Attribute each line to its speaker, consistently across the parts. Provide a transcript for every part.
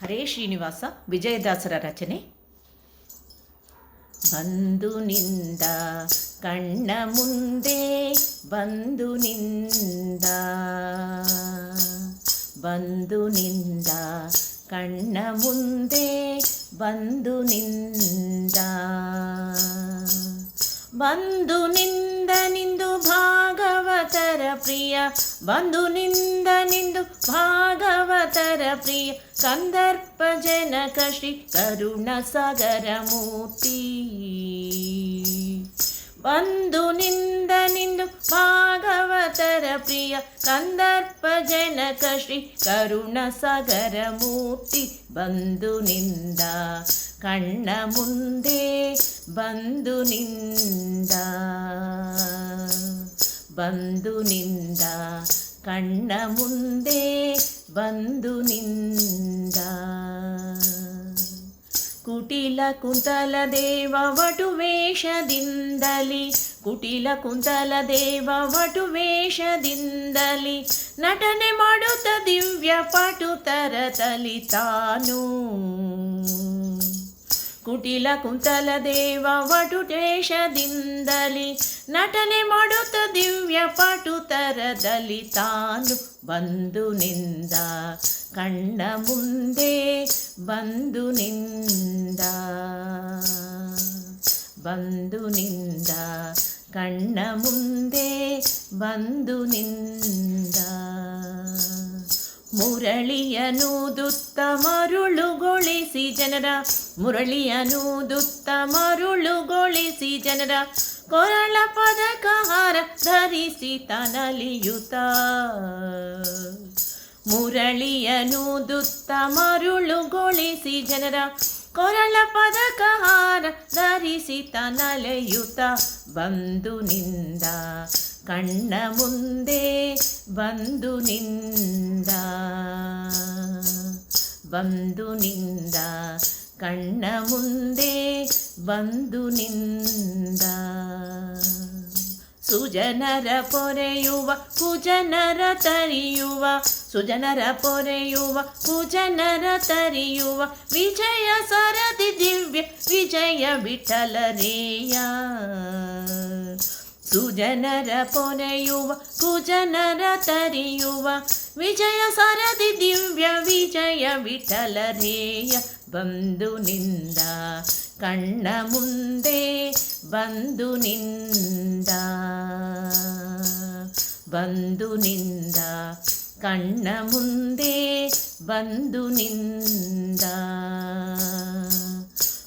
Speaker 1: ಹರೇ ಶ್ರೀನಿವಾಸ ವಿಜಯದಾಸರ ರಚನೆ ಬಂದು ನಿಂದ ಕಣ್ಣ ಮುಂದೆ ಬಂದು ನಿಂದ ಬಂದು ನಿಂದ ಕಣ್ಣ ಮುಂದೆ ಬಂದು ನಿಂದ ಬಂದು ನಿಂದ ನಿಂದು ಭಾಗವತರ ಪ್ರಿಯ ಬಂದು ನಿಂದ ನಿಂದು ಭಾಗವತರ ಪ್ರಿಯ ಕಂದರ್ಪ ಜನಕ ಶ್ರೀ ಕರುಣ ಸಾಗರ ಮೂರ್ತಿ. ಬಂದು ನಿಂದ ನಿಂದು ಭಾಗವತರ ಪ್ರಿಯ ಕಂದರ್ಪ ಜನಕ ಶ್ರೀ ಕರುಣ ಸಾಗರ ಮೂರ್ತಿ. ಬಂದು ನಿಂದ ಕಣ್ಣ ಮುಂದೆ, ಬಂದು ನಿಂದ ಬಂದು ನಿಂದ ಕಣ್ಣ ಮುಂದೆ ಬಂದು ನಿಂದ. ಕುಟಿಲ ಕುಂತಲ ದೇವ ವಟು ವೇಷದಿಂದಲಿ ಕುಟಿಲ ಕುಂತಲ ದೇವ ವಟು ವೇಷದಿಂದಲಿ ನಟನೆ ಮಾಡುತ್ತ ದಿವ್ಯ ಪಟು ತರತಲಿ ತಾನು. ಕುಟಿಲ ಕುಂತಲ ದೇವ ವಟು ದೇಶದಿಂದಲಿ ನಟನೆ ಮಾಡುತ್ತ ದಿವ್ಯ ಪಟು ತರದಲ್ಲಿ ತಾನು ಬಂದು ನಿಂದ. ಕಣ್ಣ ಮುಂದೆ ಬಂದು ನಿಂದ. ಬಂದು ನಿಂದ. ಕಣ್ಣ ಮುಂದೆ ಬಂದು ನಿಂದ. ಮುರಳಿಯನೂದುತ್ತ ಮರುಳುಗೊಳಿಸಿ ಜನರ ಮುರಳಿಯನೂದುತ್ತ ಮರುಳುಗೊಳಿಸಿ ಜನರ, ಕೊರಳ ಪದಕಹಾರ ಧರಿಸಿ ತನಲಿಯುತ. ಮುರಳಿಯನೂದುತ್ತ ಮರುಳುಗೊಳಿಸಿ ಜನರ, ಕೊರಳ ಪದಕಹಾರ ಧರಿಸಿ ತನಲೆಯುತ. ಬಂದು ನಿಂದ ಕಣ್ಣ ಮುಂದೆ ಬಂದು ನಿಂದ ಬಂದು ನಿಂದ, ಕಣ್ಣ ಮುಂದೆ ಬಂದು ನಿಂದ. ಸುಜನರ ಪೊರೆಯುವ, ಕುಜನರ ತರಿಯುವ, ಸುಜನರ ಪೊರೆಯುವ, ಕುಜನರ ತರಿಯುವ, ವಿಜಯ ಸರದಿ ದಿವ್ಯ, ವಿಜಯ ವಿಠಲರೇಯ. ಸುಜನರ ಪೊರೆಯುವ, ಕುಜನರ ತರಿಯುವ, ವಿಜಯ ಸರದಿ ದಿವ್ಯ ವಿಜಯ ವಿಠಲರೇಯ ಬಂದು ನಿಂದ, ಕಣ್ಣ ಮುಂದೆ ಬಂದು ನಿಂದ ಬಂದು ನಿಂದ, ಕಣ್ಣ ಮುಂದೆ ಬಂದು ನಿಂದ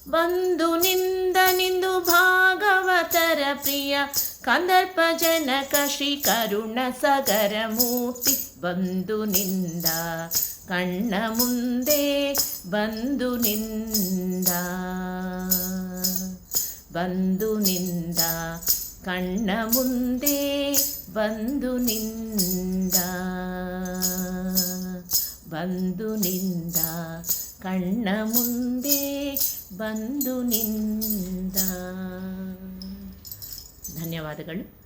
Speaker 1: ಬಂದು ನಿಂದ ನಿಂದು ಭಾಗವತರ ಪ್ರಿಯ ಕಂದರ್ಪ ಜನಕ ಶ್ರೀ ಕರುಣ ಸಗರ ಮೂರ್ತಿ ಬಂದು ನಿಂದ, ಕಣ್ಣ ಮುಂದೆ ಬಂದು ನಿಂದ ಬಂದು ನಿಂದ, ಕಣ್ಣ ಮುಂದೆ ಬಂದು ನಿಂದ ಬಂದು ನಿಂದ, ಕಣ್ಣ ಮುಂದೆ ಬಂದು ನಿಂದ. ಧನ್ಯವಾದಗಳು.